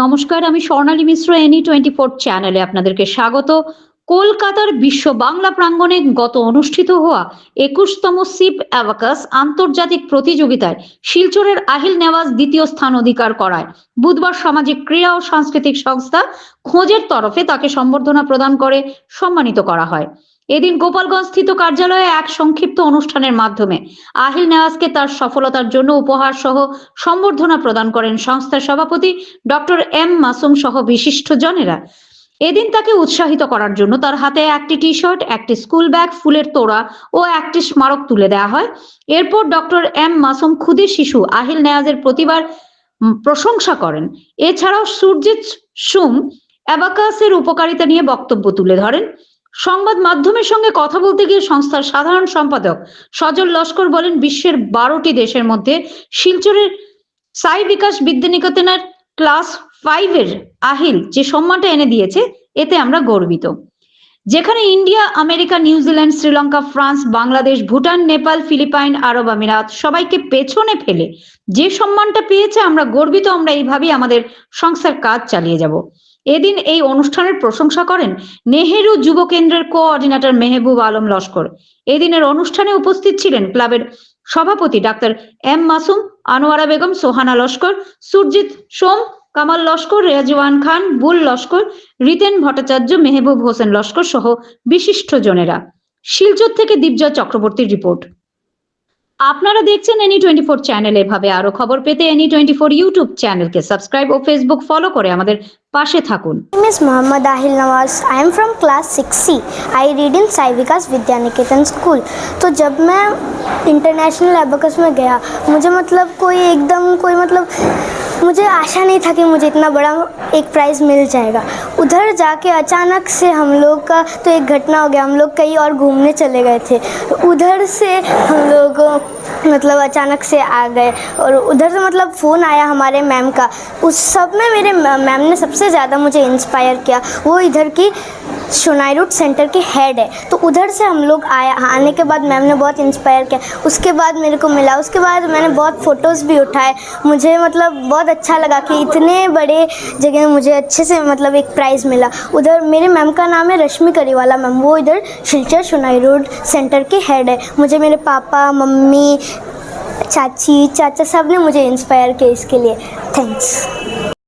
নমস্কার, আমি Swarnali Mishra any twenty four চ্যানেলে আপনাদেরকে স্বাগত। কলকাতার বিশ্ব বাংলা প্রাঙ্গণে গত অনুষ্ঠিত হওয়া একুশতম সিপ অ্যাভাকাস আন্তর্জাতিক প্রতিযোগিতায় শিলচরের আহিল নেওয়াজ দ্বিতীয় স্থান অধিকার করায়। বুধবার সামাজিক ক্রীড়া ও সাংস্কৃতিক সংস্থা খোঁজের তরফে তাকে সম্বর্ধনা প্রদান করে, সম্মানিত করা হয়। এদিন গোপালগঞ্জ স্থিত কার্যালয়ে এক সংক্ষিপ্ত অনুষ্ঠানের মাধ্যমে আহিল নেওয়াজকে তার সফলতার জন্য উপহার সহ সম্বর্ধনা প্রদান করেন সংস্থার সভাপতি ডক্টর এম মাসুম সহ বিশিষ্ট জনেরা এদিন তাকে উৎসাহিত করার জন্য তার হাতে একটি টি শার্ট একটি স্কুল ব্যাগ, ফুলের তোড়া ও একটি স্মারক তুলে দেওয়া হয়। এরপর ডক্টর এম মাসুম ক্ষুদে শিশু আহিল নেয়াজের প্রতিবার প্রশংসা করেন। এছাড়াও সুরজিৎ সুম অ্যাবাকাসের উপকারিতা নিয়ে বক্তব্য তুলে ধরেন। সংবাদ মাধ্যমের সঙ্গে কথা বলতে গিয়ে সংস্থার সাধারণ সম্পাদক সজল লস্কর বলেন, বিশ্বের বারোটি দেশের মধ্যে শিলচরের সাই বিকাশ বিদ্যানিকেতনের ক্লাস ফাইভের আহিল যে সম্মানটা এনে দিয়েছে, এতে আমরা গর্বিত। যেখানে India, America, New Zealand, Sri Lanka, France, Bangladesh, Bhutan, Nepal, Philippines, আরব আমিরাত সবাইকে পেছনে ফেলে যে সম্মানটা পেয়েছে, আমরা গর্বিত, আমরা এইভাবেই আমাদের সংস্থার কাজ চালিয়ে যাব। এদিন এই অনুষ্ঠানের প্রশংসা করেন নেহেরু যুব কেন্দ্রের কোঅর্ডিনেটর মেহবুব আলম লস্কর। এদিনের অনুষ্ঠানে উপস্থিত ছিলেন ক্লাবের সভাপতি ডাক্তার এম মাসুম, আনোয়ারা বেগম, সোহানা লস্কর, সুরজিৎ সোম, কামাল লস্কর, রেজওয়ান খান, বুল লস্কর, রিতেন ভট্টাচার্য, মেহবুব হোসেন লস্কর সহ বিশিষ্ট জনেরা। শিলচর থেকে দীপজয় চক্রবর্তীর রিপোর্ট। আপনারা দেখছেন এনি টোয়েন্টি ফোর চ্যানেল এভাবে আরো খবর পেতে এনি টোয়েন্টি ফোর ইউটিউব চ্যানেলকে সাবস্ক্রাইব ও ফেসবুক ফলো করে আমাদের পাশে থাকুন name is Muhammad Ahil Nawaz. I am from class 6C. I read in Sai Vikas Vidya Niketan School. तो जब मैं इंटरनेशनल एबकस में गया मुझे मतलब कोई एकदम कोई मतलब मुझे आशा नहीं था कि मुझे इतना बड़ा एक प्राइज़ मिल जाएगा उधर जाके अचानक से हम लोग का तो एक घटना हो गया हम लोग कहीं और घूमने चले गए थे उधर से हम लोग मतलब अचानक से आ गए और उधर से मतलब फ़ोन आया हमारे मैम का। उस सब में मेरे मैम ने सबसे ज़्यादा मुझे इंस्पायर किया। वो इधर की सोनाई रूट सेंटर के हेड है। तो उधर से हम लोग आया, आने के बाद मैम ने बहुत इंस्पायर किया। उसके बाद मेरे को मिला। उसके बाद मैंने बहुत फ़ोटोज़ भी उठाए। मुझे मतलब बहुत अच्छा लगा कि इतने बड़े जगह मुझे अच्छे से मतलब एक प्राइज़ मिला। उधर मेरे मैम का नाम है रश्मि करीवाला मैम। वो इधर शिलचर सोनाई रोड सेंटर के हेड है। मुझे मेरे पापा, मम्मी, चाची, चाचा सबने मुझे इंस्पायर किया इसके लिए। थैंक्स